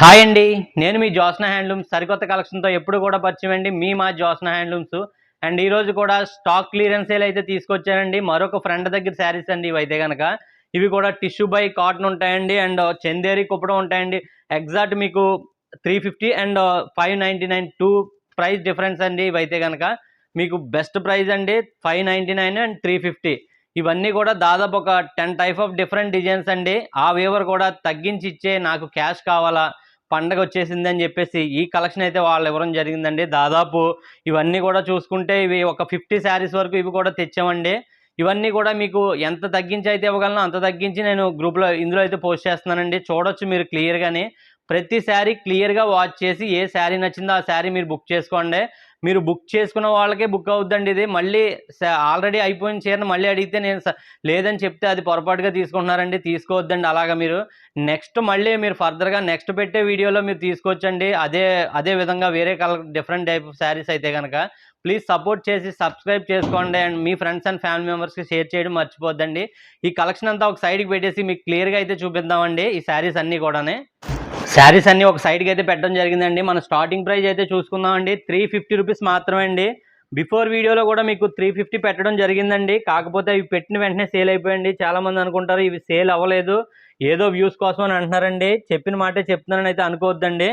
Hi అండి. నేను మీ Josna handlooms. సరికొత్త కలెక్షన్తో ఎప్పుడు కూడా పరిచయం అండి. మీ మా జోస్నా హ్యాండ్లూమ్స్. అండ్ ఈరోజు కూడా స్టాక్ క్లియరెన్స్ సేల్ అయితే తీసుకొచ్చానండి. మరొక ఫ్రెండ్ దగ్గర శారీస్ అండి ఇవైతే కనుక ఇవి కూడా టిష్యూ బై కాటన్ ఉంటాయండి. అండ్ చందేరి కుప్పడం ఉంటాయండి. ఎగ్జాక్ట్ మీకు three fifty and five ninety nine two price difference అండి ఇవైతే కనుక మీకు బెస్ట్ ప్రైస్ అండి five ninety nine and three fifty. ఇవన్నీ కూడా దాదాపు ఒక ten type of different designs అండి. ఆ వేవర్ కూడా తగ్గించి ఇచ్చే నాకు క్యాష్ కావాలా? పండగ వచ్చేసింది అని చెప్పేసి ఈ కలెక్షన్ అయితే వాళ్ళు ఇవ్వడం జరిగిందండి. దాదాపు ఇవన్నీ కూడా చూసుకుంటే ఇవి ఒక ఫిఫ్టీ శారీస్ వరకు ఇవి కూడా తెచ్చామండి. ఇవన్నీ కూడా మీకు ఎంత తగ్గించి అయితే ఇవ్వగలను అంత తగ్గించి నేను గ్రూప్లో ఇందులో అయితే పోస్ట్ చేస్తున్నానండి. చూడొచ్చు మీరు క్లియర్గానే. ప్రతి శారీ క్లియర్గా వాచ్ చేసి ఏ శారీ నచ్చిందో ఆ శారీ మీరు బుక్ చేసుకోండి. మీరు బుక్ చేసుకున్న వాళ్ళకే బుక్ అవుద్దండి ఇది. మళ్ళీ ఆల్రెడీ అయిపోయిన చీరను మళ్ళీ అడిగితే నేను స- లేదని చెప్తే అది పొరపాటుగా తీసుకుంటున్నారండి. తీసుకోవద్దండి అలాగా మీరు. నెక్స్ట్ మళ్ళీ మీరు ఫర్దర్గా నెక్స్ట్ పెట్టే వీడియోలో మీరు తీసుకోవచ్చండి. అదే అదే విధంగా వేరే colour different type of saris అయితే కనుక ప్లీజ్ సపోర్ట్ చేసి సబ్స్క్రైబ్ చేసుకోండి అండ్ మీ ఫ్రెండ్స్ అండ్ ఫ్యామిలీ మెంబర్స్కి షేర్ చేయడం మర్చిపోద్దండి. ఈ కలెక్షన్ అంతా ఒక సైడ్కి పెట్టేసి మీకు క్లియర్గా అయితే చూపిద్దామండి ఈ శారీస్ అన్నీ కూడానే. శారీస్ అన్నీ ఒక సైడ్కి అయితే పెట్టడం జరిగిందండి. మన స్టార్టింగ్ ప్రైస్ అయితే చూసుకుందామండి. త్రీ ఫిఫ్టీ రూపీస్ మాత్రమే అండి బిఫోర్ వీడియోలో కూడా మీకు త్రీ ఫిఫ్టీ పెట్టడం జరిగిందండి. కాకపోతే ఇవి పెట్టిన వెంటనే సేల్ అయిపోయండి. చాలామంది అనుకుంటారు ఇవి సేల్ అవ్వలేదు. ఏదో వ్యూస్ కోసం అని అంటున్నారండి. చెప్పిన మాటే చెప్తున్నానని అయితే అనుకోవద్దండి.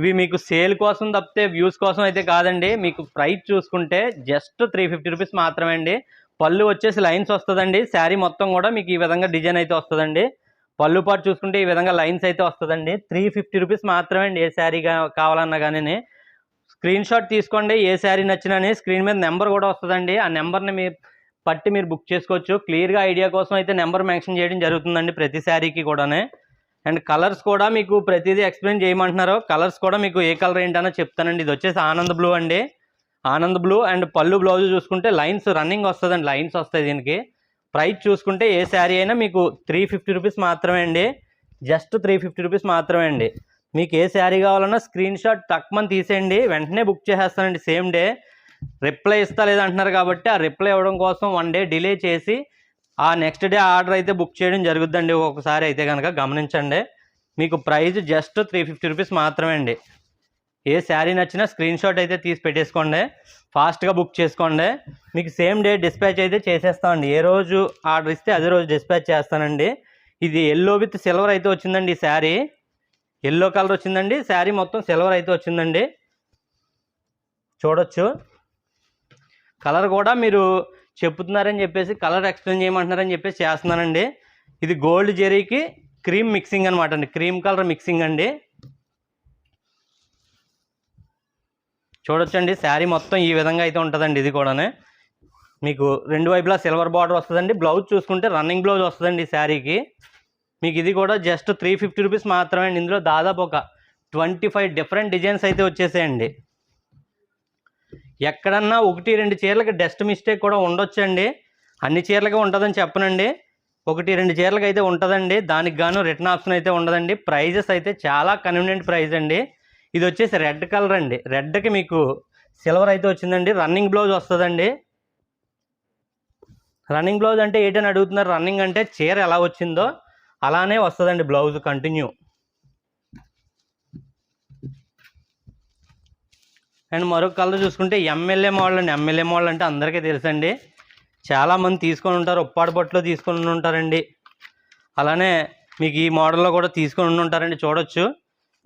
ఇవి మీకు సేల్ కోసం తప్పితే వ్యూస్ కోసం అయితే కాదండి. మీకు ప్రైస్ చూసుకుంటే జస్ట్ త్రీ ఫిఫ్టీ రూపీస్ మాత్రమే అండి పళ్ళు వచ్చేసి లైన్స్ వస్తుందండి. శారీ మొత్తం కూడా మీకు ఈ విధంగా డిజైన్ అయితే వస్తుందండి. పళ్ళు పాటు చూసుకుంటే ఈ విధంగా లైన్స్ అయితే వస్తుందండి. త్రీ ఫిఫ్టీ రూపీస్ మాత్రమే అండి ఏ శారీ కావాలన్నా కానీ స్క్రీన్ షాట్ తీసుకోండి. ఏ శారీ నచ్చినని స్క్రీన్ మీద నెంబర్ కూడా వస్తుందండి. ఆ నెంబర్ని మీరు పట్టి మీరు బుక్ చేసుకోవచ్చు. క్లియర్గా ఐడియా కోసం అయితే నెంబర్ మెన్షన్ చేయడం జరుగుతుందండి ప్రతి శారీకి కూడానే. అండ్ కలర్స్ కూడా మీకు ప్రతిదీ ఎక్స్ప్లెయిన్ చేయమంటున్నారు. కలర్స్ కూడా మీకు ఏ కలర్ ఏంటనో చెప్తానండి. ఇది వచ్చేసి ఆనంద్ బ్లూ అండి. ఆనంద్ బ్లూ అండ్ పళ్ళు బ్లౌజ్ చూసుకుంటే లైన్స్ రన్నింగ్ వస్తుందండి. లైన్స్ వస్తాయి దీనికి. ప్రైస్ చూసుకుంటే ఏ శారీ అయినా మీకు త్రీ ఫిఫ్టీ రూపీస్ మాత్రమే అండి. జస్ట్ త్రీ ఫిఫ్టీ రూపీస్ మాత్రమే అండి. మీకు ఏ శారీ కావాలన్నా స్క్రీన్ షాట్ తక్కువని తీసేయండి. వెంటనే బుక్ చేసేస్తానండి సేమ్ డే. రిప్లై ఇస్తా లేదంటున్నారు కాబట్టి ఆ రిప్లై ఇవ్వడం కోసం వన్ డే డిలే చేసి ఆ నెక్స్ట్ డే ఆర్డర్ అయితే బుక్ చేయడం జరుగుద్దండి. ఒకసారి అయితే కనుక గమనించండి. మీకు price just three fifty rupees మాత్రమే అండి. ఏ శారీ నచ్చినా స్క్రీన్ షాట్ అయితే తీసి పెట్టేసుకోండి. ఫాస్ట్గా బుక్ చేసుకోండి. మీకు సేమ్ డే డిస్పాచ్ అయితే చేసేస్తామండి. ఏ రోజు ఆర్డర్ ఇస్తే అదే రోజు డిస్పాచ్ చేస్తానండి. ఇది ఎల్లో విత్ సిల్వర్ అయితే వచ్చిందండి ఈ శారీ. ఎల్లో కలర్ వచ్చిందండి. శారీ మొత్తం సిల్వర్ అయితే వచ్చిందండి. చూడొచ్చు. కలర్ కూడా మీరు చెప్తున్నారని చెప్పేసి కలర్ ఎక్స్ప్లెయిన్ చేయమంటున్నారని చెప్పేసి చేస్తున్నానండి. ఇది గోల్డ్ జెరీకి క్రీమ్ మిక్సింగ్ అనమాట అండి. క్రీమ్ కలర్ మిక్సింగ్ అండి. చూడొచ్చండి. శారీ మొత్తం ఈ విధంగా అయితే ఉంటుందండి ఇది కూడానే. మీకు రెండు వైపులా సిల్వర్ బార్డర్ వస్తుందండి. బ్లౌజ్ చూసుకుంటే రన్నింగ్ బ్లౌజ్ వస్తుందండి ఈ శారీకి. మీకు ఇది కూడా జస్ట్ త్రీ ఫిఫ్టీ రూపీస్ మాత్రమే అండి. ఇందులో దాదాపు ఒక ట్వంటీ ఫైవ్ డిఫరెంట్ డిజైన్స్ అయితే వచ్చేసాయండి. ఎక్కడన్నా ఒకటి రెండు చీరలకి డస్ట్ మిస్టేక్ కూడా ఉండొచ్చండి. అన్ని చీరలకే ఉంటుందని చెప్పనండి. ఒకటి రెండు చీరలకి అయితే ఉంటుందండి. దానికి గాను రిటర్న్ ఆప్షన్ అయితే ఉండదండి. ప్రైజెస్ అయితే చాలా కన్వీనియంట్ ప్రైస్ అండి. ఇది వచ్చేసి రెడ్ కలర్ అండి. రెడ్కి మీకు సిల్వర్ అయితే వచ్చిందండి. రన్నింగ్ బ్లౌజ్ వస్తుందండి. రన్నింగ్ బ్లౌజ్ అంటే ఏంటని అడుగుతున్నారు? రన్నింగ్ అంటే చీర ఎలా వచ్చిందో అలానే వస్తుందండి బ్లౌజ్ కంటిన్యూ. అండ్ మరొక కలర్ చూసుకుంటే ఎమ్మెల్యే మోడల్ అండి. ఎమ్మెల్యే మోడల్ అంటే అందరికీ తెలుసండి. చాలామంది తీసుకొని ఉంటారు. ఉప్పాడు బొట్టులో తీసుకొని ఉంటారండి అలానే మీకు ఈ మోడల్లో కూడా తీసుకొని ఉంటారండి చూడొచ్చు.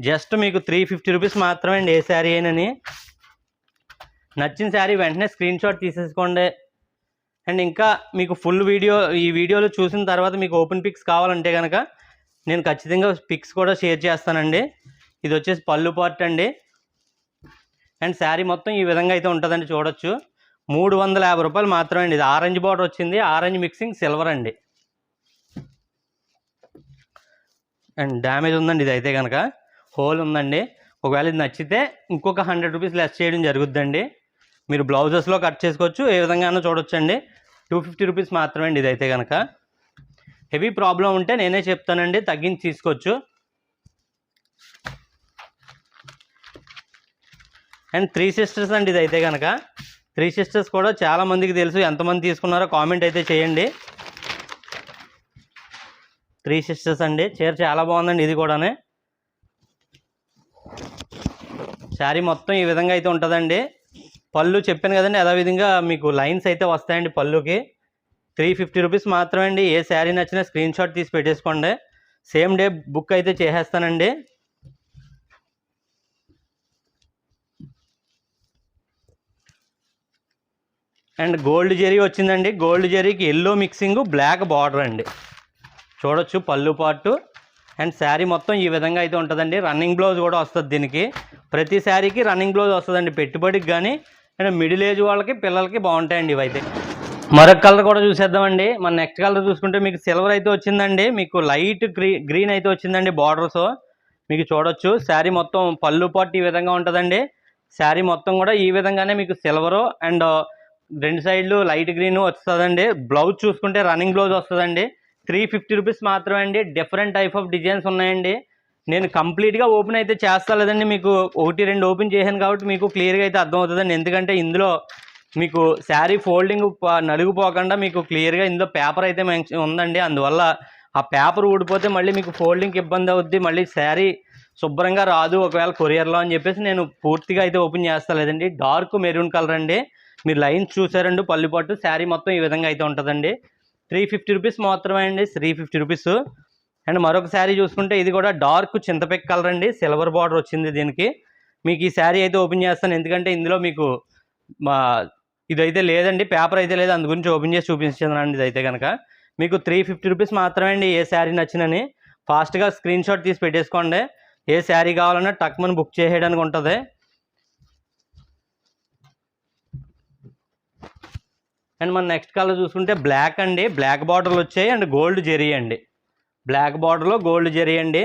జస్ట్ మీకు త్రీ ఫిఫ్టీ రూపీస్ మాత్రమే అండి ఏ శారీ అయినని. నచ్చిన శారీ వెంటనే స్క్రీన్ షాట్ తీసేసుకోండి. అండ్ ఇంకా మీకు ఫుల్ వీడియో ఈ వీడియోలో చూసిన తర్వాత మీకు ఓపెన్ పిక్స్ కావాలంటే కనుక నేను ఖచ్చితంగా పిక్స్ కూడా షేర్ చేస్తానండి. ఇది వచ్చేసి పళ్ళు పార్ట్ అండి. అండ్ శారీ మొత్తం ఈ విధంగా అయితే ఉంటుందండి చూడొచ్చు. మూడు వందల యాభై రూపాయలు మాత్రమే అండి ఇది ఆరెంజ్ బార్డర్ వచ్చింది. ఆరెంజ్ మిక్సింగ్ సిల్వర్ అండి. అండ్ డ్యామేజ్ ఉందండి ఇది అయితే కనుక హోల్ ఉందండి. ఒకవేళ ఇది నచ్చితే ఇంకొక హండ్రెడ్ రూపీస్ లెస్ చేయడం జరుగుద్దండి. మీరు బ్లౌజెస్లో కట్ చేసుకోవచ్చు ఏ విధంగానో చూడొచ్చండి. టూ ఫిఫ్టీ రూపీస్ మాత్రమే అండి ఇదైతే కనుక హెవీ ప్రాబ్లం ఉంటే నేనే చెప్తానండి తగ్గించి తీసుకోవచ్చు. అండ్ త్రీ సిస్టర్స్ అండి ఇదైతే కనుక త్రీ సిస్టర్స్ కూడా చాలా మందికి తెలుసు ఎంతమంది తీసుకున్నారో కామెంట్ అయితే చేయండి. త్రీ సిస్టర్స్ అండి చీర చాలా బాగుందండి ఇది కూడానే. శారీ మొత్తం ఈ విధంగా అయితే ఉంటుందండి. పళ్ళు చెప్పాను కదండి అదేవిధంగా మీకు లైన్స్ అయితే వస్తాయండి పళ్ళుకి. త్రీ ఫిఫ్టీ రూపీస్ మాత్రమే అండి ఏ శారీ నచ్చినా స్క్రీన్ షాట్ తీసి పెట్టేసుకోండి. సేమ్ డే బుక్ అయితే చేసేస్తానండి. అండ్ గోల్డ్ జెరీ వచ్చిందండి. గోల్డ్ జెరీకి ఎల్లో మిక్సింగ్ బ్లాక్ బార్డర్ అండి. చూడొచ్చు పళ్ళు పాటు. అండ్ శారీ మొత్తం ఈ విధంగా అయితే ఉంటుందండి. రన్నింగ్ బ్లౌజ్ కూడా వస్తుంది దీనికి. ప్రతి శారీకి రన్నింగ్ బ్లౌజ్ వస్తుందండి. పెట్టుబడికి కానీ అండ్ మిడిల్ ఏజ్ వాళ్ళకి పిల్లలకి బాగుంటాయండి ఇవైతే. మరొక కలర్ కూడా చూసేద్దామండి. మన నెక్స్ట్ కలర్ చూసుకుంటే మీకు సిల్వర్ అయితే వచ్చిందండి. మీకు లైట్ గ్రీన్ అయితే వచ్చిందండి బార్డర్స్. మీకు చూడొచ్చు. శారీ మొత్తం పళ్ళు పాటు ఈ విధంగా ఉంటుందండి. శారీ మొత్తం కూడా ఈ విధంగానే మీకు సిల్వరు అండ్ రెండు సైడ్లు లైట్ గ్రీన్ వస్తుందండి బ్లౌజ్ చూసుకుంటే రన్నింగ్ బ్లౌజ్ వస్తుందండి. త్రీ ఫిఫ్టీ రూపీస్ మాత్రమే అండి. డిఫరెంట్ టైప్ ఆఫ్ డిజైన్స్ ఉన్నాయండి. నేను కంప్లీట్గా ఓపెన్ అయితే చేస్తా లేదండి మీకు. ఒకటి రెండు ఓపెన్ చేశాను కాబట్టి మీకు క్లియర్గా అయితే అర్థమవుతుందండి. ఎందుకంటే ఇందులో మీకు శారీ ఫోల్డింగ్ నలుగుపోకుండా మీకు క్లియర్గా ఇందులో పేపర్ అయితే మెన్షన్ ఉందండి. అందువల్ల ఆ పేపర్ ఊడిపోతే మళ్ళీ మీకు ఫోల్డింగ్కి ఇబ్బంది అవుద్ది. మళ్ళీ శారీ శుభ్రంగా రాదు. ఒకవేళ కొరియర్లో అని చెప్పేసి నేను పూర్తిగా అయితే ఓపెన్ చేస్తా లేదండి. డార్క్ మెరూన్ కలర్ అండి. మీరు లైన్స్ చూసారండి. పల్లిపట్టు శారీ మొత్తం ఈ విధంగా అయితే ఉంటుందండి. త్రీ ఫిఫ్టీ రూపీస్ మాత్రమే అండి త్రీ ఫిఫ్టీ రూపీస్. అండ్ మరొక శారీ చూసుకుంటే ఇది కూడా డార్క్ చింతపెక్ కలర్ అండి సిల్వర్ బార్డర్ వచ్చింది దీనికి. మీకు ఈ శారీ అయితే ఓపెన్ చేస్తాను ఎందుకంటే ఇందులో మీకు మా ఇదైతే లేదండి పేపర్ అయితే లేదు అందు గురించి ఓపెన్ చేసి చూపించానండి ఇదైతే కనుక మీకు త్రీ ఫిఫ్టీ రూపీస్ మాత్రమే అండి ఏ శారీ నచ్చినని. ఫాస్ట్గా స్క్రీన్ షాట్ తీసి పెట్టేసుకోండి. ఏ శారీ కావాలన్నా టక్మన్ బుక్ చేయడానికి ఉంటుంది. అండ్ మన నెక్స్ట్ కలర్ చూసుకుంటే బ్లాక్ అండి. బ్లాక్ బార్డర్లు వచ్చాయి అండ్ గోల్డ్ జెరీ అండి. బ్లాక్ బార్డర్లో గోల్డ్ జెరీ అండి.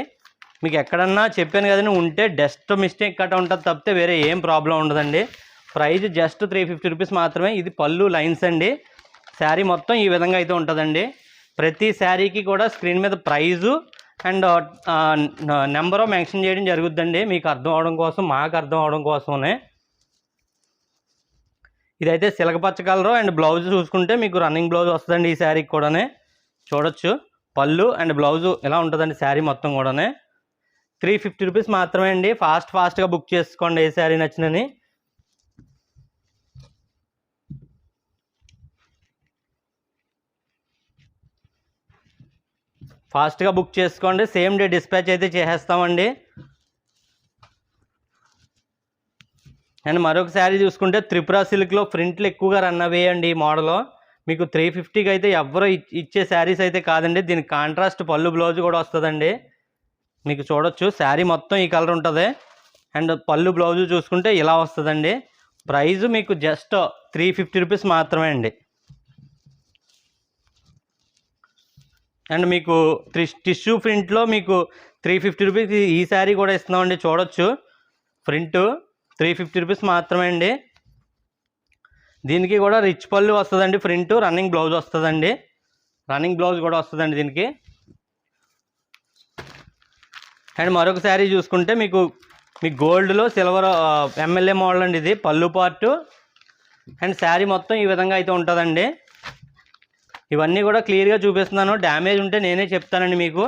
మీకు ఎక్కడన్నా చెప్పాను కదండి ఉంటే డస్ట్ మిస్టేక్ కట్ట ఉంటుంది తప్పితే వేరే ఏం ప్రాబ్లం ఉండదండి. Price just three fifty rupees మాత్రమే. ఇది పళ్ళు లైన్స్ అండి. శారీ మొత్తం ఈ విధంగా అయితే ఉంటుందండి. ప్రతి శారీకి కూడా స్క్రీన్ మీద ప్రైజు అండ్ నెంబరు మెన్షన్ చేయడం జరుగుద్దండి. మీకు అర్థం అవడం కోసం మాకు అర్థం అవడం కోసమే ఇదైతే సిలకపచ్చ కలరు అండ్ బ్లౌజ్ చూసుకుంటే మీకు రన్నింగ్ బ్లౌజ్ వస్తుందండి ఈ శారీకి కూడానే. చూడొచ్చు. పళ్ళు అండ్ బ్లౌజు ఎలా ఉంటుందండి శారీ మొత్తం కూడానే. త్రీ ఫిఫ్టీ రూపీస్ మాత్రమే అండి. ఫాస్ట్ ఫాస్ట్గా బుక్ చేసుకోండి ఏ శారీ నచ్చినని. ఫాస్ట్గా బుక్ చేసుకోండి. సేమ్ డే డిస్పాచ్ అయితే చేసేస్తామండి. అండ్ మరొక శారీ చూసుకుంటే త్రిపుర సిల్క్లో ప్రింట్లు ఎక్కువగా రన్ అవేయండి ఈ మోడల్ మీకు త్రీ ఫిఫ్టీకి అయితే ఎవరో ఇచ్చే శారీస్ అయితే కాదండి. దీని కాంట్రాస్ట్ పళ్ళు బ్లౌజ్ కూడా వస్తుందండి. మీకు చూడొచ్చు శారీ మొత్తం ఈ కలర్ ఉంటుంది. అండ్ పళ్ళు బ్లౌజ్ చూసుకుంటే ఇలా వస్తుందండి. ప్రైజ్ మీకు జస్ట్ త్రీ ఫిఫ్టీ రూపీస్ మాత్రమే అండి. అండ్ మీకు టిష్యూ ప్రింట్లో మీకు త్రీ ఫిఫ్టీ రూపీస్ ఈ శారీ కూడా ఇస్తున్నామండి. చూడొచ్చు. ప్రింట్ త్రీ ఫిఫ్టీ రూపీస్ మాత్రమే అండి. దీనికి కూడా రిచ్ పళ్ళు వస్తుందండి ప్రింట్ రన్నింగ్ బ్లౌజ్ వస్తుందండి. రన్నింగ్ బ్లౌజ్ కూడా వస్తుందండి దీనికి. అండ్ మరొక శారీ చూసుకుంటే మీకు మీకు గోల్డ్లో సిల్వర్ ఎమ్మెల్యే మోడల్ అండి ఇది పళ్ళు పార్టు. అండ్ శారీ మొత్తం ఈ విధంగా అయితే ఉంటుందండి. ఇవన్నీ కూడా క్లియర్గా చూపిస్తున్నాను. డ్యామేజ్ ఉంటే నేనే చెప్తానండి మీకు.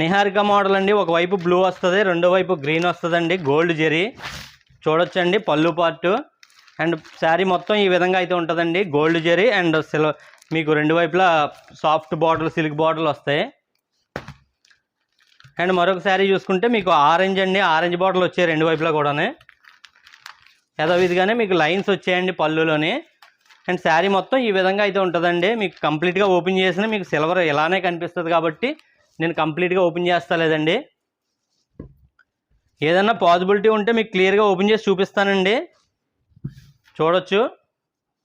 నిహారిక మోడల్ అండి. ఒకవైపు బ్లూ వస్తుంది రెండో వైపు గ్రీన్ వస్తుందండి. గోల్డ్ జెరీ. చూడొచ్చండి పళ్ళు పార్టు. అండ్ శారీ మొత్తం ఈ విధంగా అయితే ఉంటుందండి. గోల్డ్ జెరీ అండ్ సిల్ మీకు రెండు వైపులా సాఫ్ట్ బాటిల్ సిల్క్ బాటిల్ వస్తాయి. అండ్ మరొక శారీ చూసుకుంటే మీకు ఆరెంజ్ అండి. ఆరెంజ్ బాటిల్ వచ్చాయి రెండు వైపులా కూడానే. యథావిధిగానే మీకు లైన్స్ వచ్చాయండి పళ్ళులోని. అండ్ శారీ మొత్తం ఈ విధంగా అయితే ఉంటుందండి. మీకు కంప్లీట్గా ఓపెన్ చేసిన మీకు సిల్వర్ ఇలానే కనిపిస్తుంది కాబట్టి నేను కంప్లీట్గా ఓపెన్ చేస్తా లేదండి. ఏదన్నా పాసిబిలిటీ ఉంటే మీకు క్లియర్గా ఓపెన్ చేసి చూపిస్తానండి. చూడొచ్చు.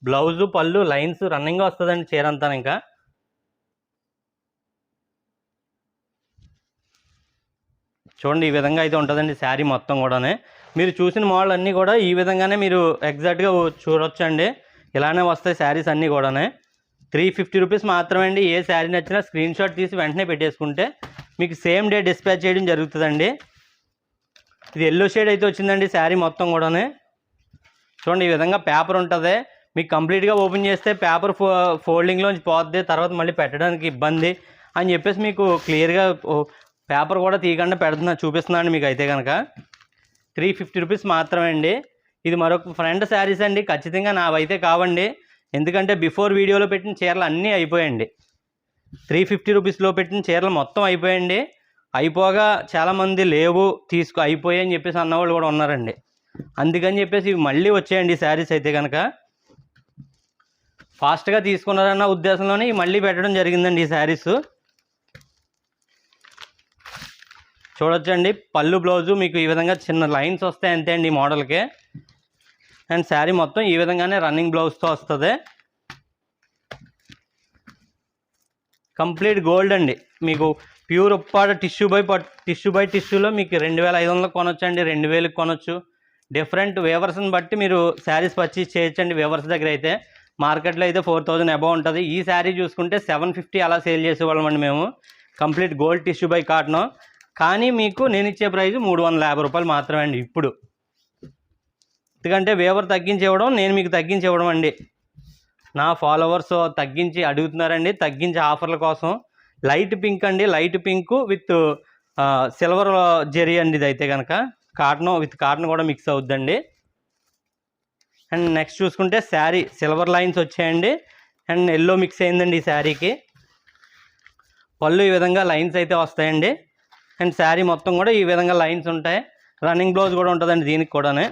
బ్లౌజు పళ్ళు లైన్స్ రన్నింగ్గా వస్తుందండి చీర అంతా ఇంకా. చూడండి ఈ విధంగా అయితే ఉంటుందండి శారీ మొత్తం కూడానే. మీరు చూసిన మోడల్ అన్నీ కూడా ఈ విధంగానే మీరు ఎగ్జాక్ట్గా చూడొచ్చండి. ఇలానే వస్తాయి శారీస్ అన్నీ కూడానే. త్రీ ఫిఫ్టీ రూపీస్ మాత్రమే అండి ఏ శారీ నచ్చినా స్క్రీన్ షాట్ తీసి వెంటనే పెట్టేసుకుంటే మీకు సేమ్ డే డిస్పాచ్ చేయడం జరుగుతుందండి. ఇది ఎల్లో షేడ్ అయితే వచ్చిందండి శారీ మొత్తం కూడా చూడండి ఈ విధంగా పేపర్ ఉంటుంది. మీకు కంప్లీట్గా ఓపెన్ చేస్తే పేపర్ ఫో ఫోల్డింగ్లోంచి పోద్ది తర్వాత మళ్ళీ పెట్టడానికి ఇబ్బంది అని చెప్పేసి మీకు క్లియర్గా పేపర్ కూడా తీయకుండా పెడుతున్నా చూపిస్తున్నాను మీకు అయితే కనుక త్రీ ఫిఫ్టీ రూపీస్ మాత్రమే అండి ఇది మరొక ఫ్రెండ్ శారీస్ అండి. ఖచ్చితంగా నావైతే కావండి. ఎందుకంటే బిఫోర్ వీడియోలో పెట్టిన చీరలు అన్నీ అయిపోయండి త్రీ ఫిఫ్టీ రూపీస్లో పెట్టిన చీరలు మొత్తం అయిపోయండి అయిపోగా చాలామంది లేవు తీసుకో అయిపోయాయి అని చెప్పేసి అన్నవాళ్ళు కూడా ఉన్నారండి. అందుకని చెప్పేసి ఇవి మళ్ళీ వచ్చాయండి శారీస్ అయితే కనుక ఫాస్ట్గా తీసుకున్నారన్న ఉద్దేశంలోనే మళ్ళీ పెట్టడం జరిగిందండి ఈ శారీస్. చూడొచ్చండి పళ్ళు బ్లౌజు మీకు ఈ విధంగా చిన్న లైన్స్ వస్తాయి అంతే అండి ఈ మోడల్కి. అండ్ శారీ మొత్తం ఈ విధంగానే రన్నింగ్ బ్లౌజ్తో వస్తుంది. కంప్లీట్ గోల్డ్ అండి. మీకు ప్యూర్ ఉప్పాడ టిష్యూ బై పట్ టిష్యూ బై టిష్యూలో మీకు రెండు వేల ఐదు వందలకు కొనొచ్చు అండి రెండు వేలకు కొనొచ్చు. డిఫరెంట్ వేవర్స్ని బట్టి మీరు శారీస్ పర్చేస్ చేయొచ్చండి వేవర్స్ దగ్గర అయితే. మార్కెట్లో అయితే ఫోర్ థౌజండ్ అబౌవ్ ఉంటుంది. ఈ శారీ చూసుకుంటే సెవెన్ ఫిఫ్టీ అలా సేల్ చేసేవాళ్ళం అండి మేము. Complete gold tissue by cotton. కానీ మీకు నేను ఇచ్చే ప్రైస్ మూడు వందల యాభై రూపాయలు మాత్రమే అండి ఇప్పుడు. ఎందుకంటే వేవర్ తగ్గించేవడం ఇవ్వడం నేను మీకు తగ్గించి ఇవ్వడం అండి. నా ఫాలోవర్స్ తగ్గించి అడుగుతున్నారండి. తగ్గించి ఆఫర్ల కోసం లైట్ పింక్ అండి. Light pink with silver zari అండి ఇది అయితే కనుక కాటన్ విత్ కాటన్ కూడా మిక్స్ అవుద్దండి. అండ్ నెక్స్ట్ చూసుకుంటే శారీ సిల్వర్ లైన్స్ వచ్చాయండి. అండ్ ఎల్లో మిక్స్ అయిందండి ఈ శారీకి. పళ్ళు ఈ విధంగా లైన్స్ అయితే వస్తాయండి. అండ్ శారీ మొత్తం కూడా ఈ విధంగా లైన్స్ ఉంటాయి. రన్నింగ్ బ్లౌజ్ కూడా ఉంటుందండి దీనికి కూడానే.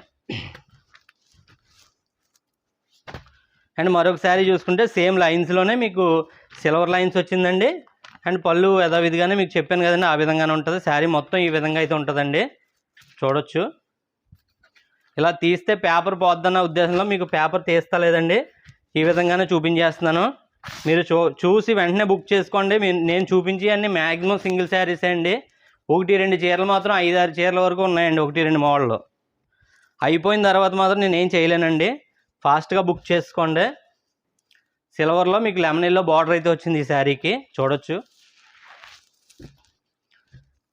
అండ్ మరొక శారీ చూసుకుంటే సేమ్ లైన్స్లోనే మీకు సిల్వర్ లైన్స్ వచ్చిందండి. అండ్ పళ్ళు యథావిధిగానే మీకు చెప్పాను కదండి ఆ విధంగానే ఉంటుంది. శారీ మొత్తం ఈ విధంగా అయితే ఉంటుందండి. చూడొచ్చు. ఇలా తీస్తే పేపర్ పోద్దన్న ఉద్దేశంలో మీకు పేపర్ తీస్తలేదండి. ఈ విధంగానే చూపించేస్తున్నాను. మీరు చూ చూసి వెంటనే బుక్ చేసుకోండి. మీ- నేను చూపించి అన్ని మ్యాక్సిమం సింగిల్ శారీస్ అండి. ఒకటి రెండు చీరలు మాత్రం ఐదు ఆరు చీరల వరకు ఉన్నాయండి ఒకటి రెండు మోడళ్ళు అయిపోయిన తర్వాత మాత్రం నేనేం చేయలేనండి. ఫాస్ట్గా బుక్ చేసుకోండి. సిల్వర్లో మీకు లెమన్ ఎల్లో బార్డర్ అయితే వచ్చింది ఈ శారీకి. చూడొచ్చు.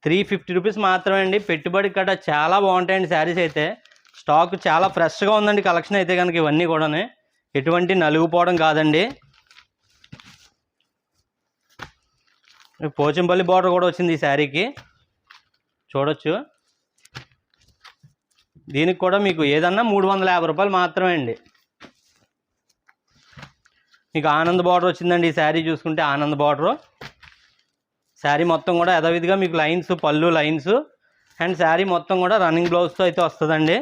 త్రీ ఫిఫ్టీ రూపీస్ మాత్రమే అండి. పెట్టుబడి కట్ట చాలా బాగుంటాయండి శారీస్ అయితే. స్టాక్ చాలా ఫ్రెష్గా ఉందండి కలెక్షన్ అయితే కనుక ఇవన్నీ కూడానే. ఎటువంటి నలుగుపోవడం కాదండి. పోచంపల్లి బార్డర్ కూడా వచ్చింది ఈ శారీకి. చూడొచ్చు. దీనికి కూడా మీకు ఏదన్నా మూడు వందల యాభై రూపాయలు మాత్రమే అండి. మీకు ఆనంద్ బార్డర్ వచ్చిందండి ఈ శారీ చూసుకుంటే ఆనంద్ బార్డర్. శారీ మొత్తం కూడా యథావిధిగా మీకు లైన్స్ పళ్ళు లైన్స్. అండ్ శారీ మొత్తం కూడా రన్నింగ్ బ్లౌజ్తో అయితే వస్తుందండి.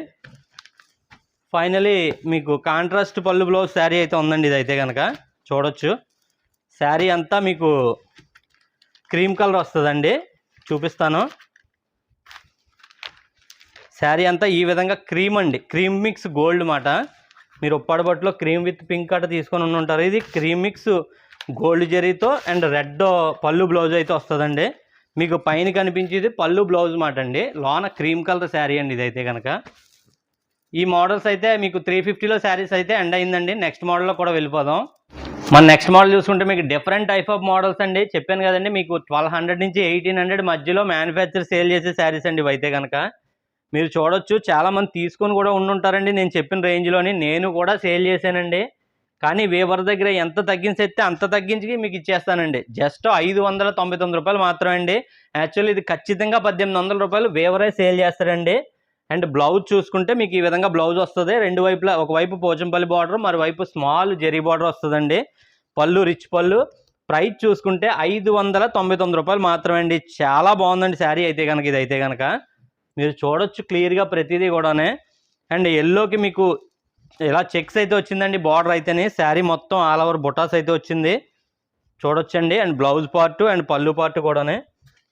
ఫైనలీ మీకు కాంట్రాస్ట్ పళ్ళు బ్లౌజ్ శారీ అయితే ఉందండి ఇది అయితే కనుక చూడొచ్చు. శారీ అంతా మీకు క్రీమ్ కలర్ వస్తుందండి. చూపిస్తాను. శారీ అంతా ఈ విధంగా క్రీమ్ అండి. క్రీమ్ మిక్స్ గోల్డ్ మాట. మీరు ఉప్పాడబట్లో క్రీమ్ విత్ పింక్ అట తీసుకొని ఉండి ఉంటారు. ఇది క్రీమ్ మిక్స్ గోల్డ్ జరీతో అండ్ రెడ్ పళ్ళు బ్లౌజ్ అయితే వస్తుందండి. మీకు పైన కనిపించేది పళ్ళు బ్లౌజ్ మాట అండి. లోన క్రీమ్ కలర్ శారీ అండి ఇదైతే కనుక ఈ మోడల్స్ అయితే మీకు త్రీ ఫిఫ్టీలో శారీస్ అయితే ఎండ్ అయిందండి. నెక్స్ట్ మోడల్లో కూడా వెళ్ళిపోదాం. మన నెక్స్ట్ మోడల్ చూసుకుంటే మీకు డిఫరెంట్ టైప్ ఆఫ్ మోడల్స్ అండి. చెప్పాను కదండి మీకు ట్వెల్వ్ హండ్రెడ్ నుంచి ఎయిటీన్ హండ్రెడ్ మధ్యలో మ్యానుఫ్యాక్చర్ సేల్ చేసే శారీస్ అండి ఇవైతే కనుక మీరు చూడొచ్చు చాలా మంది తీసుకొని కూడా ఉండుంటారండి. నేను చెప్పిన రేంజ్లోని నేను కూడా సేల్ చేశానండి. కానీ వేవర్ దగ్గర ఎంత తగ్గించి అంత తగ్గించి మీకు ఇచ్చేస్తానండి. జస్ట్ ఐదు వందల తొంభై తొమ్మిది రూపాయలు మాత్రమే అండి యాక్చువల్లీ ఇది ఖచ్చితంగా పద్దెనిమిది వందల రూపాయలు వేవరే సేల్ చేస్తారండి. అండ్ బ్లౌజ్ చూసుకుంటే మీకు ఈ విధంగా బ్లౌజ్ వస్తుంది. రెండు వైపులా ఒకవైపు పోచంపల్లి బార్డర్ మరోవైపు స్మాల్ జెరీ బార్డర్ వస్తుందండి. పళ్ళు రిచ్ పళ్ళు. ప్రైస్ చూసుకుంటే ఐదు వందల తొంభై తొమ్మిది రూపాయలు మాత్రమే అండి చాలా బాగుందండి శారీ అయితే కనుక ఇది అయితే కనుక మీరు చూడొచ్చు క్లియర్గా ప్రతిదీ కూడానే. అండ్ ఎల్లోకి మీకు ఇలా చెక్స్ అయితే వచ్చిందండి బార్డర్ అయితేనే. శారీ మొత్తం ఆల్ ఓవర్ బుటాస్ అయితే వచ్చింది. చూడొచ్చండి. అండ్ బ్లౌజ్ పార్ట్ అండ్ పళ్ళు పార్ట్ కూడానే.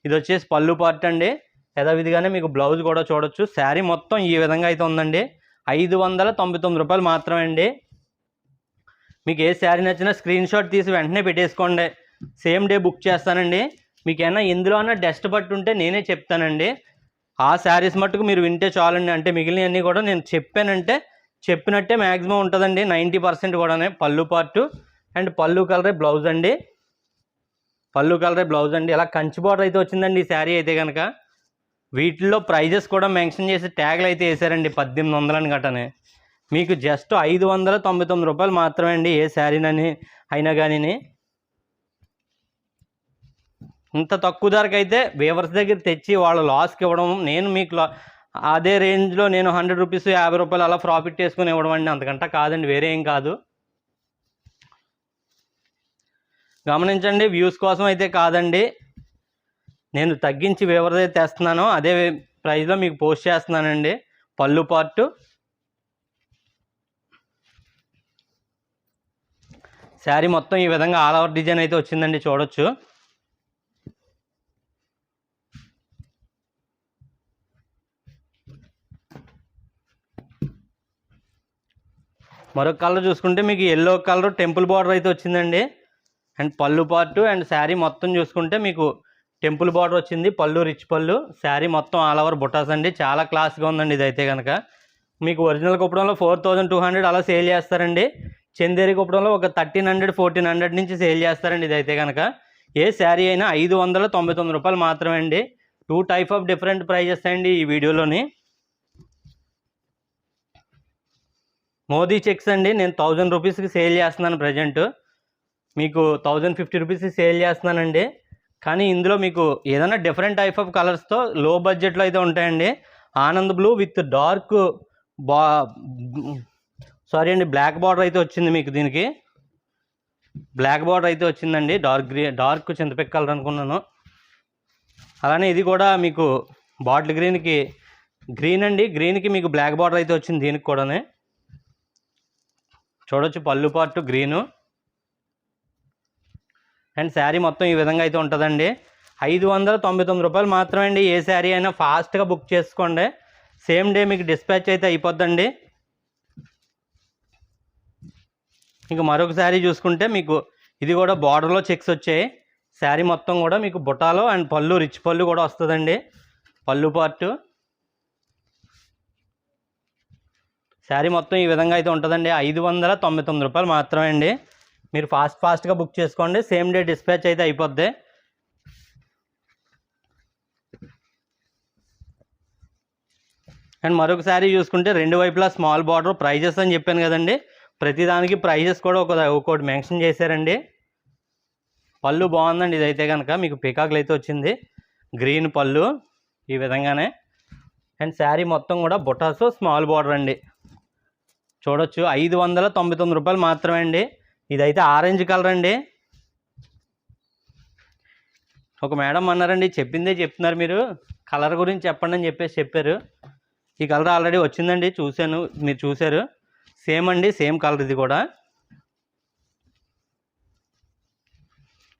ఇది వచ్చేసి పళ్ళు పార్ట్ అండి. యథావిధిగానే మీకు బ్లౌజ్ కూడా చూడొచ్చు. శారీ మొత్తం ఈ విధంగా అయితే ఉందండి. ఐదు వందల తొంభై తొమ్మిది రూపాయలు మాత్రమే అండి. మీకు ఏ శారీ నచ్చినా స్క్రీన్ షాట్ తీసి వెంటనే పెట్టేసుకోండి. సేమ్ డే బుక్ చేస్తానండి. మీకు ఏమైనా ఎందులో అయినా డస్ట్ పట్టు ఉంటే నేనే చెప్తానండి. ఆ శారీస్ మట్టుకు మీరు వింటే చాలండి. అంటే మిగిలినవన్నీ కూడా నేను చెప్పానంటే చెప్పినట్టే మ్యాక్సిమం ఉంటుందండి. నైంటీ పర్సెంట్ కూడానే. పళ్ళు పార్టు అండ్ పళ్ళు కలరే బ్లౌజ్ అండి. పళ్ళు కలరే బ్లౌజ్ అండి. ఇలా కంచి బార్డర్ అయితే వచ్చిందండి ఈ శారీ అయితే కనుక వీటిల్లో ప్రైజెస్ కూడా మెన్షన్ చేసి ట్యాగ్లు అయితే వేసారండి పద్దెనిమిది వందలని గటనే మీకు జస్ట్ ఐదు వందల తొంభై తొమ్మిది రూపాయలు మాత్రమే అండి ఏ శారీనని అయినా కానీ ఇంత తక్కువ ధరకు అయితే వేవర్స్ దగ్గర తెచ్చి వాళ్ళు లాస్కి ఇవ్వడం నేను మీకు లా- అదే రేంజ్లో నేను హండ్రెడ్ రూపీస్ యాభై రూపాయలు అలా ప్రాఫిట్ చేసుకుని ఇవ్వడం అండి. అంతకంటే కాదండి వేరే ఏం కాదు. గమనించండి వ్యూస్ కోసం అయితే కాదండి. నేను తగ్గించి ఎవరిదైతే తెస్తున్నానో. అదే ప్రైస్లో మీకు పోస్ట్ చేస్తున్నానండి. పళ్ళు పార్ట్. శారీ మొత్తం ఈ విధంగా ఆల్ ఓవర్ డిజైన్ అయితే వచ్చిందండి చూడొచ్చు. మరొక కలర్ చూసుకుంటే మీకు ఎల్లో కలర్ టెంపుల్ బార్డర్ అయితే వచ్చిందండి. అండ్ పళ్ళు పార్ట్ అండ్ శారీ మొత్తం చూసుకుంటే మీకు టెంపుల్ బార్డర్ వచ్చింది. పళ్ళు రిచ్ పళ్ళు శారీ మొత్తం ఆల్ ఓవర్ బుటాస్ అండి. చాలా క్లాస్గా ఉందండి ఇదైతే కనుక మీకు ఒరిజినల్ కుప్పడంలో ఫోర్ థౌజండ్ టూ హండ్రెడ్ అలా సేల్ చేస్తారండి. చందేరి కుప్పడంలో ఒక థర్టీన్ హండ్రెడ్ ఫోర్టీన్ హండ్రెడ్ నుంచి సేల్ చేస్తారండి ఇదైతే కనుక ఏ శారీ అయినా ఐదు వందల తొంభై తొమ్మిది రూపాయలు మాత్రమే అండి. Two type of different prices అండి ఈ వీడియోలోని. మోదీ చెక్స్ అండి నేను థౌజండ్ రూపీస్కి సేల్ చేస్తున్నాను ప్రజెంట్. మీకు థౌజండ్ ఫిఫ్టీ రూపీస్కి సేల్ చేస్తున్నానండి. కానీ ఇందులో మీకు ఏదైనా డిఫరెంట్ టైప్ ఆఫ్ కలర్స్తో లో బడ్జెట్లో అయితే ఉంటాయండి. ఆనంద్ బ్లూ విత్ డార్క్ బా సారీ అండి బ్లాక్ బార్డర్ అయితే వచ్చింది మీకు దీనికి. బ్లాక్ బార్డర్ అయితే వచ్చిందండి డార్క్ గ్రీ డార్క్ చింతపిక్క కలర్ అనుకున్నాను. అలానే ఇది కూడా మీకు బాటిల్ గ్రీన్కి గ్రీన్ అండి గ్రీన్కి మీకు బ్లాక్ బార్డర్ అయితే వచ్చింది దీనికి కూడానే. చూడొచ్చు పళ్ళు పార్ట్ గ్రీను. అండ్ శారీ మొత్తం ఈ విధంగా అయితే ఉంటుందండి. ఐదు వందల తొంభై తొమ్మిది రూపాయలు మాత్రమే అండి. ఏ శారీ అయినా ఫాస్ట్గా బుక్ చేసుకోండి. సేమ్ డే మీకు డిస్పాచ్ అయితే అయిపోద్దండి. ఇంక మరొక శారీ చూసుకుంటే మీకు ఇది కూడా బార్డర్లో చెక్స్ వచ్చాయి. శారీ మొత్తం కూడా మీకు బుటాలో అండ్ పళ్ళు రిచ్ పళ్ళు కూడా వస్తుందండి. పళ్ళు పార్ట్ శారీ మొత్తం ఈ విధంగా అయితే ఉంటుందండి. ఐదు వందల తొంభై తొమ్మిది రూపాయలు మాత్రమే అండి. మీరు ఫాస్ట్ ఫాస్ట్గా బుక్ చేసుకోండి. సేమ్ డే డిస్పాచ్ అయితే అయిపోద్ది. అండ్ మరొక శారీ చూసుకుంటే రెండు వైపులా స్మాల్ బార్డర్ ప్రైజెస్ అని చెప్పాను కదండి. ప్రతిదానికి ప్రైజెస్ కూడా ఒక ఒకటి మెన్షన్ చేశారండి. పళ్ళు బాగుందండి ఇదైతే కనుక మీకు పికాకులు అయితే వచ్చింది. గ్రీన్ పళ్ళు ఈ విధంగానే. అండ్ శారీ మొత్తం కూడా బుటాస్ స్మాల్ బార్డర్ అండి. చూడొచ్చు. ఐదు వందల తొంభై తొమ్మిది రూపాయలు మాత్రమే అండి. ఇదైతే ఆరెంజ్ కలర్ అండి. ఒక మేడం అన్నారండి చెప్పిందే చెప్తున్నారు మీరు. కలర్ గురించి చెప్పండి అని చెప్పేసి చెప్పారు. ఈ కలర్ ఆల్రెడీ వచ్చిందండి చూశాను మీరు చూశారు. సేమ్ అండి సేమ్ కలర్ ఇది కూడా.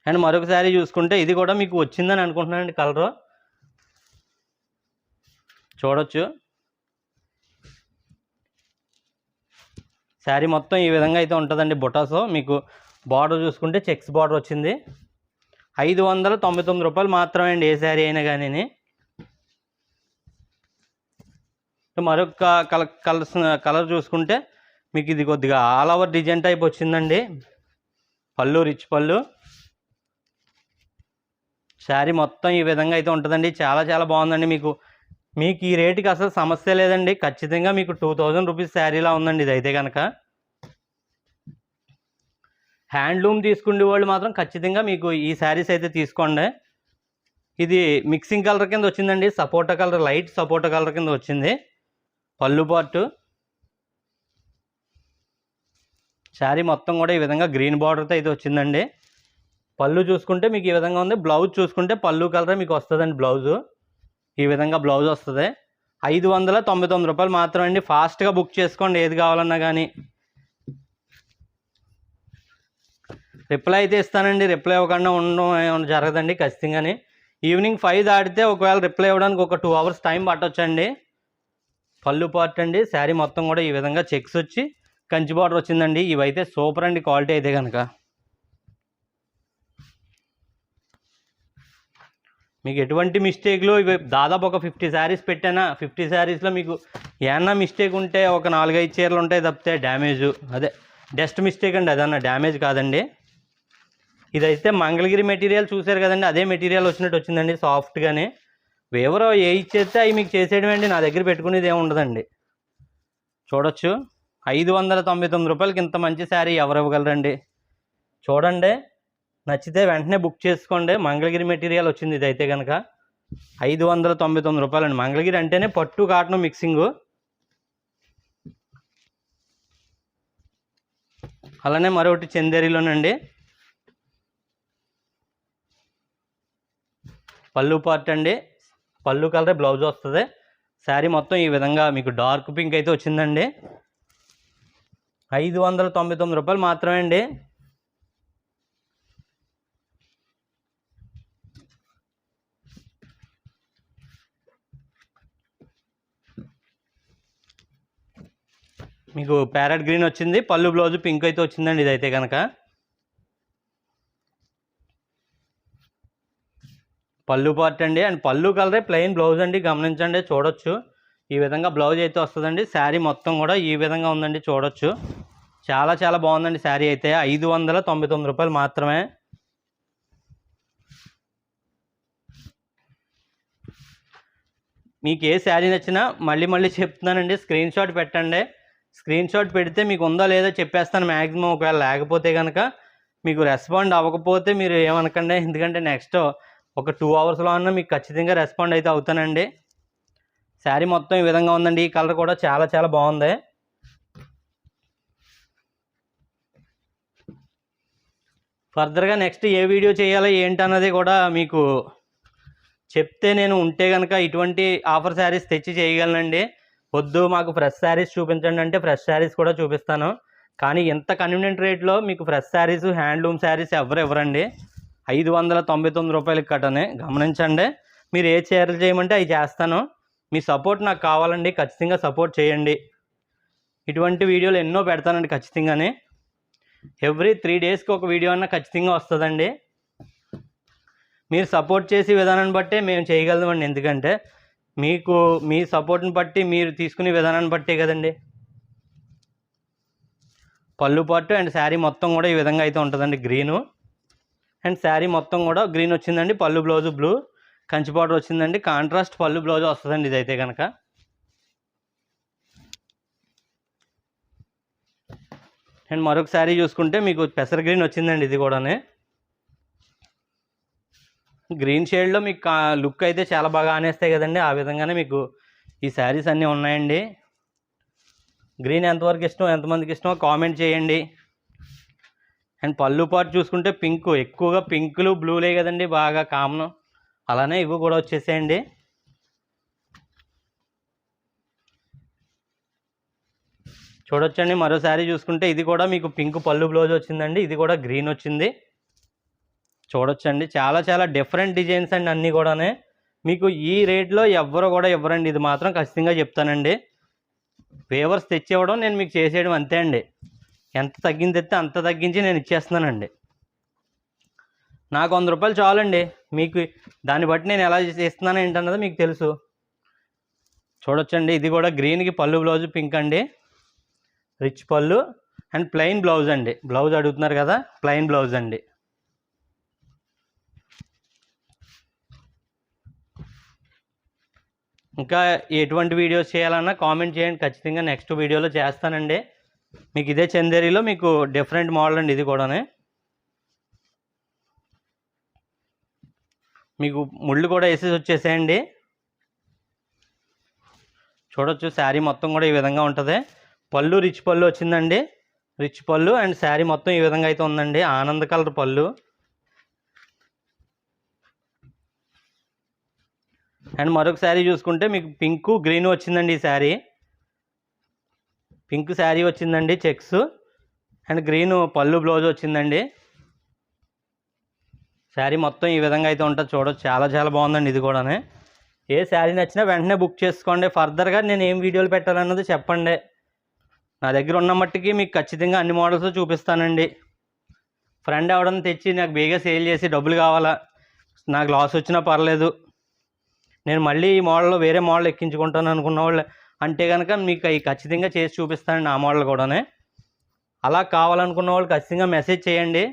అండ్ మరొకసారి చూసుకుంటే ఇది కూడా మీకు వచ్చిందని అనుకుంటున్నానండి కలరు. చూడొచ్చు. శారీ మొత్తం ఈ విధంగా అయితే ఉంటుందండి బుటాస్. మీకు బార్డర్ చూసుకుంటే చెక్స్ బార్డర్ వచ్చింది. ఐదు వందల తొంభై తొమ్మిది రూపాయలు మాత్రమే అండి ఏ శారీ అయినా కానీ మరొక కలర్ కలర్స్ కలర్ చూసుకుంటే మీకు ఇది కొద్దిగా ఆల్ ఓవర్ డిజైన్ టైప్ వచ్చిందండి. పళ్ళు రిచ్ పళ్ళు. శారీ మొత్తం ఈ విధంగా అయితే ఉంటుందండి. చాలా చాలా బాగుందండి మీకు మీకు ఈ రేటుకి అసలు సమస్య లేదండి. ఖచ్చితంగా మీకు టూ థౌజండ్ రూపీస్ శారీలా ఉందండి ఇది అయితే కనుక హ్యాండ్లూమ్ తీసుకునే వాళ్ళు మాత్రం ఖచ్చితంగా మీకు ఈ శారీస్ అయితే తీసుకోండి. ఇది మిక్సింగ్ కలర్ కింద వచ్చిందండి. సపోటా కలర్ లైట్ సపోటా కలర్ కింద వచ్చింది. పళ్ళు పాటు శారీ మొత్తం కూడా ఈ విధంగా గ్రీన్ బార్డర్తో అయితే వచ్చిందండి. పళ్ళు చూసుకుంటే మీకు ఈ విధంగా ఉంది. బ్లౌజ్ చూసుకుంటే పళ్ళు కలరే మీకు వస్తుందండి బ్లౌజు ఈ విధంగా బ్లౌజ్ వస్తుంది. ఐదు వందల తొంభై తొమ్మిది రూపాయలు మాత్రమే అండి ఫాస్ట్గా బుక్ చేసుకోండి. ఏది కావాలన్నా కానీ రిప్లై అయితే ఇస్తానండి. రిప్లై ఇవ్వకుండా ఉండడం జరగదండి. ఖచ్చితంగానే. ఈవినింగ్ ఫైవ్ దాటితే ఒకవేళ రిప్లై ఇవ్వడానికి ఒక టూ అవర్స్ టైం పట్టొచ్చండి. పళ్ళు పార్ట్ అండి. శారీ మొత్తం కూడా ఈ విధంగా చెక్స్ వచ్చి కంచి బార్డర్ వచ్చిందండి. ఇవైతే సూపర్ అండి. క్వాలిటీ అయితే కనుక మీకు ఎటువంటి మిస్టేక్లు ఇవి దాదాపు ఒక ఫిఫ్టీ శారీస్ పెట్టానా? ఫిఫ్టీ శారీస్లో మీకు ఏమన్నా మిస్టేక్ ఉంటే ఒక నాలుగైదు చీరలు ఉంటాయి తప్పితే డ్యామేజ్ అదే డస్ట్ మిస్టేక్ అండి అదన్నా డ్యామేజ్ కాదండి. ఇదైతే మంగళగిరి మెటీరియల్ చూసారు కదండి అదే మెటీరియల్ వచ్చినట్టు వచ్చిందండి సాఫ్ట్గానే ఎవరో ఏ ఇచ్చేస్తే అవి మీకు చేసేయడం అండి నా దగ్గర పెట్టుకునేది ఏమి ఉండదండి. చూడొచ్చు. ఐదు వందల తొంభై తొమ్మిది రూపాయలకి ఇంత మంచి శారీ ఎవరు ఇవ్వగలరండి? చూడండి. నచ్చితే వెంటనే బుక్ చేసుకోండి. మంగళగిరి మెటీరియల్ వచ్చింది ఇదైతే కనుక ఐదు వందల తొంభై తొమ్మిది రూపాయలండి. మంగళగిరి అంటేనే పట్టు కాటన్ మిక్సింగు. అలానే మరొకటి చందేరిలోనండి. పళ్ళు పార్ట్ అండి. పళ్ళు కలర్ బ్లౌజ్ వస్తుంది. శారీ మొత్తం ఈ విధంగా మీకు డార్క్ పింక్ అయితే వచ్చిందండి. ఐదు వందల తొంభై తొమ్మిది రూపాయలు మాత్రమే అండి. మీకు ప్యారెట్ గ్రీన్ వచ్చింది పళ్ళు బ్లౌజ్ పింక్ అయితే వచ్చిందండి ఇదైతే కనుక పళ్ళు పార్ట్ అండి అండ్ పళ్ళు కలరే ప్లెయిన్ బ్లౌజ్ అండి గమనించండి చూడొచ్చు. ఈ విధంగా బ్లౌజ్ అయితే వస్తుందండి శారీ మొత్తం కూడా ఈ విధంగా ఉందండి చూడొచ్చు. చాలా చాలా బాగుందండి శారీ అయితే ఐదు వందల తొంభై తొమ్మిది రూపాయలు మాత్రమే. మీకు ఏ శారీ నచ్చినా మళ్ళీ మళ్ళీ చెప్తున్నానండి స్క్రీన్ షాట్ పెట్టండి. స్క్రీన్ షాట్ పెడితే మీకు ఉందో లేదో చెప్పేస్తాను మ్యాక్సిమం ఒకవేళ లేకపోతే కనుక మీకు రెస్పాండ్ అవ్వకపోతే మీరు ఏమనకండి. ఎందుకంటే నెక్స్ట్ ఒక టూ అవర్స్లో అన్న మీకు ఖచ్చితంగా రెస్పాండ్ అయితే అవుతానండి. శారీ మొత్తం ఈ విధంగా ఉందండి. ఈ కలర్ కూడా చాలా చాలా బాగుంది. ఫర్దర్గా నెక్స్ట్ ఏ వీడియో చేయాలో ఏంటన్నది కూడా మీకు చెప్తే నేను ఉంటే కనుక ఇటువంటి ఆఫర్ శారీస్ తెచ్చి చేయగలనండి. వద్దు మాకు ఫ్రెష్ శారీస్ చూపించండి అంటే ఫ్రెష్ శారీస్ కూడా చూపిస్తాను. కానీ ఇంత కన్వీనియంట్ రేట్లో మీకు ఫ్రెష్ శారీస్ హ్యాండ్లూమ్ శారీస్ ఎవరు ఇవ్వరండి? ఐదు వందల తొంభై తొమ్మిది రూపాయలకి కట్టని. గమనించండి మీరు ఏ చీరలు చేయమంటే అవి చేస్తాను. మీ సపోర్ట్ నాకు కావాలండి ఖచ్చితంగా సపోర్ట్ చేయండి. ఇటువంటి వీడియోలు ఎన్నో పెడతానండి ఖచ్చితంగానే. ఎవ్రీ త్రీ డేస్కి ఒక వీడియో అన్న ఖచ్చితంగా వస్తుందండి. మీరు సపోర్ట్ చేసే విధానాన్ని బట్టే మేము చేయగలమండి. ఎందుకంటే మీకు మీ సపోర్ట్ని బట్టి మీరు తీసుకునే విధానాన్ని బట్టే కదండి. పళ్ళు పట్టు అండ్ శారీ మొత్తం కూడా ఈ విధంగా అయితే ఉంటుందండి గ్రీను. అండ్ శారీ మొత్తం కూడా గ్రీన్ వచ్చిందండి పళ్ళు బ్లౌజు బ్లూ. కంచి పౌడర్ వచ్చిందండి కాంట్రాస్ట్ పళ్ళు బ్లౌజ్ వస్తుందండి ఇదైతే కనుక అండ్ మరొక శారీ చూసుకుంటే మీకు పెసర గ్రీన్ వచ్చిందండి ఇది కూడానే. గ్రీన్ షేడ్లో మీకు లుక్ అయితే చాలా బాగా ఆనేస్తాయి కదండి. ఆ విధంగానే మీకు ఈ శారీస్ అన్నీ ఉన్నాయండి. గ్రీన్ ఎంతవరకు ఇష్టం ఎంతమందికి ఇష్టమో కామెంట్ చేయండి. అండ్ పళ్ళు పాటు చూసుకుంటే పింక్ ఎక్కువగా పింకులు బ్లూలే కదండి బాగా కామన్. అలానే ఇవి కూడా వచ్చేసేయండి. చూడొచ్చండి మరో శారీ చూసుకుంటే ఇది కూడా మీకు పింక్ పళ్ళు బ్లౌజ్ వచ్చిందండి ఇది కూడా గ్రీన్ వచ్చింది. చూడొచ్చండి. చాలా చాలా డిఫరెంట్ డిజైన్స్ అండి అన్నీ కూడానే. మీకు ఈ రేట్లో ఎవ్వరు కూడా ఇవ్వరండి. ఇది మాత్రం ఖచ్చితంగా చెప్తానండి. వేవర్స్ తెచ్చివ్వడం నేను మీకు చేసేయడం అంతే అండి. ఎంత తగ్గింది తెస్తే అంత తగ్గించి నేను ఇచ్చేస్తున్నానండి. నాకు వంద రూపాయలు చాలండి. మీకు దాన్ని బట్టి నేను ఎలా ఇస్తున్నాను ఏంటన్నది మీకు తెలుసు. చూడొచ్చండి. ఇది కూడా గ్రీన్కి పళ్ళు బ్లౌజ్ పింక్ అండి. రిచ్ పళ్ళు. అండ్ ప్లెయిన్ బ్లౌజ్ అండి. బ్లౌజ్ అడుగుతున్నారు కదా. ప్లెయిన్ బ్లౌజ్ అండి. ఇంకా ఎటువంటి వీడియోస్ చేయాలన్నా కామెంట్ చేయండి. ఖచ్చితంగా నెక్స్ట్ వీడియోలో చేస్తానండి. మీకు ఇదే చందేరిలో మీకు డిఫరెంట్ మోడల్ అండి ఇది కూడానే. మీకు ముళ్ళు కూడా వేసేసి వచ్చేసేయండి. చూడొచ్చు శారీ మొత్తం కూడా ఈ విధంగా ఉంటుంది. పళ్ళు రిచ్ పళ్ళు వచ్చిందండి. రిచ్ పళ్ళు అండ్ శారీ మొత్తం ఈ విధంగా అయితే ఉందండి. ఆనంద కలర్ పళ్ళు. అండ్ మరొక శారీ చూసుకుంటే మీకు పింక్ గ్రీన్ వచ్చిందండి ఈ శారీ. పింక్ శారీ వచ్చిందండి చెక్స్. అండ్ గ్రీన్ పళ్ళు బ్లౌజ్ వచ్చిందండి. శారీ మొత్తం ఈ విధంగా అయితే ఉంటుంది చూడొచ్చు. చాలా చాలా బాగుందండి ఇది కూడా ఏ శారీ నచ్చినా వెంటనే బుక్ చేసుకోండి. ఫర్దర్గా నేను ఏం వీడియోలు పెట్టాలన్నది చెప్పండి. నా దగ్గర ఉన్న మట్టికి మీకు ఖచ్చితంగా అన్ని మోడల్స్ చూపిస్తానండి. ఫ్రెండ్ ఎవడన్నా తెచ్చి నాకు బేగా సేల్ చేసి డబ్బులు కావాలా? నాకు లాస్ వచ్చినా పర్లేదు. నేను మళ్ళీ ఈ మోడల్లో వేరే మోడల్ ఎక్కించుకుంటాను అనుకున్న వాళ్ళు. అంటే కనుక మీకు అవి ఖచ్చితంగా చేసి చూపిస్తానండి ఆ మోడల్ కూడానే. అలా కావాలనుకున్న వాళ్ళు ఖచ్చితంగా మెసేజ్ చేయండి.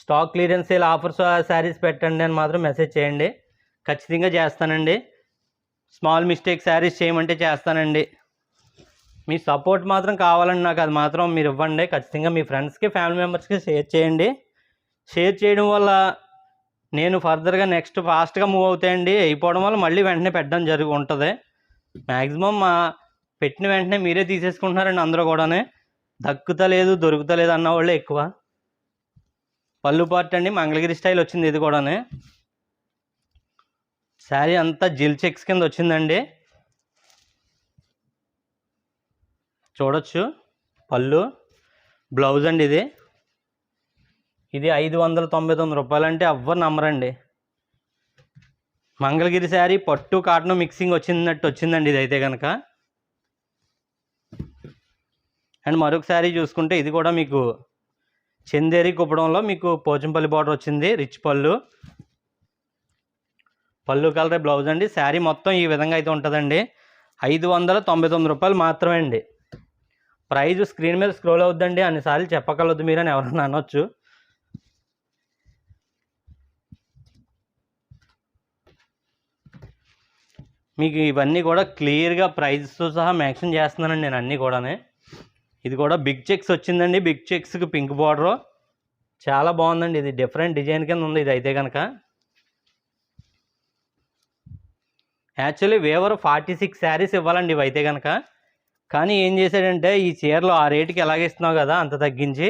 Stock clearance sale offers saris పెట్టండి అని మాత్రం మెసేజ్ చేయండి. ఖచ్చితంగా చేస్తానండి. స్మాల్ మిస్టేక్ శారీస్ చేయమంటే చేస్తానండి. మీ సపోర్ట్ మాత్రం కావాలండి నాకు అది మాత్రం మీరు ఇవ్వండి. ఖచ్చితంగా మీ ఫ్రెండ్స్కి ఫ్యామిలీ మెంబర్స్కి షేర్ చేయండి. షేర్ చేయడం వల్ల నేను ఫర్దర్గా నెక్స్ట్ ఫాస్ట్గా మూవ్ అవుతాయండి. అయిపోవడం వల్ల మళ్ళీ వెంటనే పెట్టడం జరిగి ఉంటుంది. మ్యాక్సిమం మా పెట్టిన వెంటనే మీరే తీసేసుకుంటున్నారండి అందరూ కూడానే. దక్కుతలేదు దొరుకుతలేదు అన్న వాళ్ళే ఎక్కువ. పళ్ళు పార్ట్ అండి మంగళగిరి స్టైల్ వచ్చింది ఇది కూడానే. శారీ అంతా జిల్ చెక్స్ కింద వచ్చిందండి. చూడొచ్చు. పళ్ళు బ్లౌజ్ అండి ఇది. ఇది ఐదు వందల తొంభై తొమ్మిది రూపాయలు అంటే ఎవ్వరు నమ్మరండి. మంగళగిరి శారీ పట్టు కాటన్ మిక్సింగ్ వచ్చిందట్టు వచ్చిందండి ఇది అయితే కనుక అండ్ మరొక శారీ చూసుకుంటే ఇది కూడా మీకు చందేరి కుప్పడంలో మీకు పోచంపల్లి బార్డర్ వచ్చింది రిచ్ పళ్ళు. పళ్ళు కలర్ బ్లౌజ్ అండి. శారీ మొత్తం ఈ విధంగా అయితే ఉంటుందండి. ఐదు వందల తొంభై తొమ్మిది రూపాయలు మాత్రమే అండి. ప్రైజ్ స్క్రీన్ మీద స్క్రోల్ అవుద్దండి. అన్నిసార్లు చెప్పగలదు మీరు అని ఎవరన్నా అనొచ్చు. మీకు ఇవన్నీ కూడా క్లియర్గా ప్రైజెస్తో సహా మ్యాక్షన్ చేస్తున్నానండి నేను అన్నీ కూడానే. ఇది కూడా బిగ్ చెక్స్ వచ్చిందండి. బిగ్ చెక్స్కి పింక్ బార్డరు చాలా బాగుందండి. ఇది డిఫరెంట్ డిజైన్ కింద ఉంది ఇది అయితే కనుక actually weaver forty six saris ఇవ్వాలండి ఇవి అయితే కనుక కానీ ఏం చేశాడంటే ఈ చీరలు ఆ రేటుకి ఎలాగ ఇస్తున్నావు కదా అంత తగ్గించి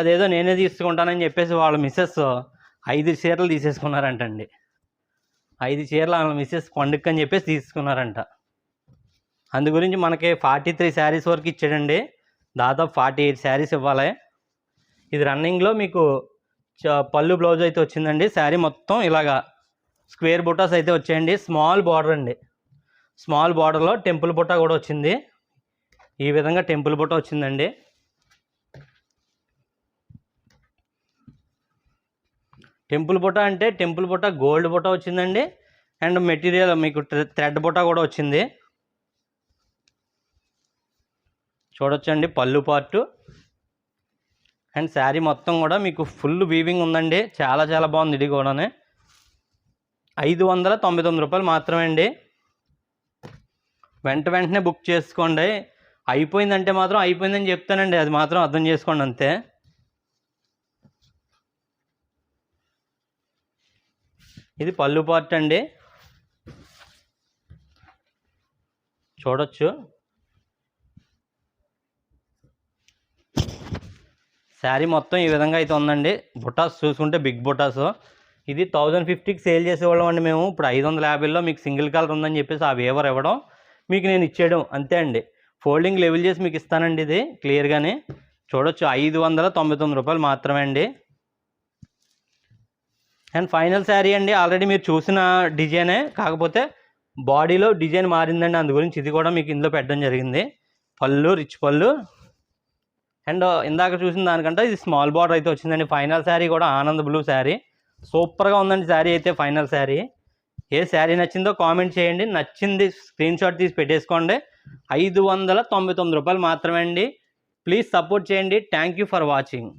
అదేదో నేనే తీసుకుంటానని చెప్పేసి వాళ్ళ మిస్సెస్ ఐదు చీరలు తీసేసుకున్నారంటండి. ఐదు చీరలు ఆమె మిస్సెస్ పండుగ అని చెప్పేసి తీసుకున్నారంట. అందు గురించి మనకి ఫార్టీ త్రీ శారీస్ వరకు ఇచ్చాడండి. దాదాపు ఫార్టీ ఎయిట్ శారీస్ ఇవ్వాలి. ఇది రన్నింగ్లో మీకు చ- పళ్ళు బ్లౌజ్ అయితే వచ్చిందండి. శారీ మొత్తం ఇలాగా స్క్వేర్ బుటాస్ అయితే వచ్చాయండి. స్మాల్ బార్డర్ అండి. స్మాల్ బార్డర్లో టెంపుల్ బుట్ట కూడా వచ్చింది. ఈ విధంగా టెంపుల్ బుట్ట వచ్చిందండి. టెంపుల్ బుట్ట అంటే టెంపుల్ బుట్ట గోల్డ్ బుట్ట వచ్చిందండి. అండ్ మెటీరియల్ మీకు థ్రెడ్ బుట్ట కూడా వచ్చింది. చూడొచ్చండి పళ్ళు పార్టు. అండ్ శారీ మొత్తం కూడా మీకు ఫుల్ వీవింగ్ ఉందండి. చాలా చాలా బాగుంది ఇది కూడానే. ఐదు వందల తొంభై తొమ్మిది రూపాయలు మాత్రమే అండి. వెంట వెంటనే బుక్ చేసుకోండి. అయిపోయిందంటే మాత్రం అయిపోయిందని చెప్తానండి. అది మాత్రం అర్థం చేసుకోండి అంతే. ఇది పళ్ళు పార్ట్ అండి. చూడొచ్చు. శారీ మొత్తం ఈ విధంగా అయితే ఉందండి. బుటాస్ చూసుకుంటే బిగ్ బుటాస్. ఇది థౌజండ్ ఫిఫ్టీకి సేల్ చేసేవాళ్ళం అండి మేము. ఇప్పుడు ఐదు వందల యాభైలో మీకు సింగిల్ కలర్ ఉందని చెప్పేసి ఆ వేవర్ ఇవ్వడం మీకు నేను ఇచ్చేయడం అంతే అండి. ఫోల్డింగ్ లెవెల్ చేసి మీకు ఇస్తానండి ఇది క్లియర్గానే. చూడొచ్చు ఐదు వందల తొంభై తొమ్మిది రూపాయలు మాత్రమే అండి. అండ్ ఫైనల్ శారీ అండి ఆల్రెడీ మీరు చూసిన డిజైనే. కాకపోతే బాడీలో డిజైన్ మారిందండి అందు గురించి ఇది కూడా మీకు ఇందులో పెట్టడం జరిగింది. పళ్ళు రిచ్ పళ్ళు. అండ్ ఇందాక చూసిన దానికంటే ఇది స్మాల్ బార్డర్ అయితే వచ్చిందండి. ఫైనల్ శారీ కూడా ఆనంద్ బ్లూ శారీ. సూపర్గా ఉందండి శారీ అయితే ఫైనల్ శారీ. ఏ శారీ నచ్చిందో కామెంట్ చేయండి. నచ్చింది స్క్రీన్ షాట్ తీసి పెట్టేసుకోండి. ఐదు వందల తొంభై తొమ్మిది రూపాయలు మాత్రమే అండి. ప్లీజ్ సపోర్ట్ చేయండి. Thank you for watching.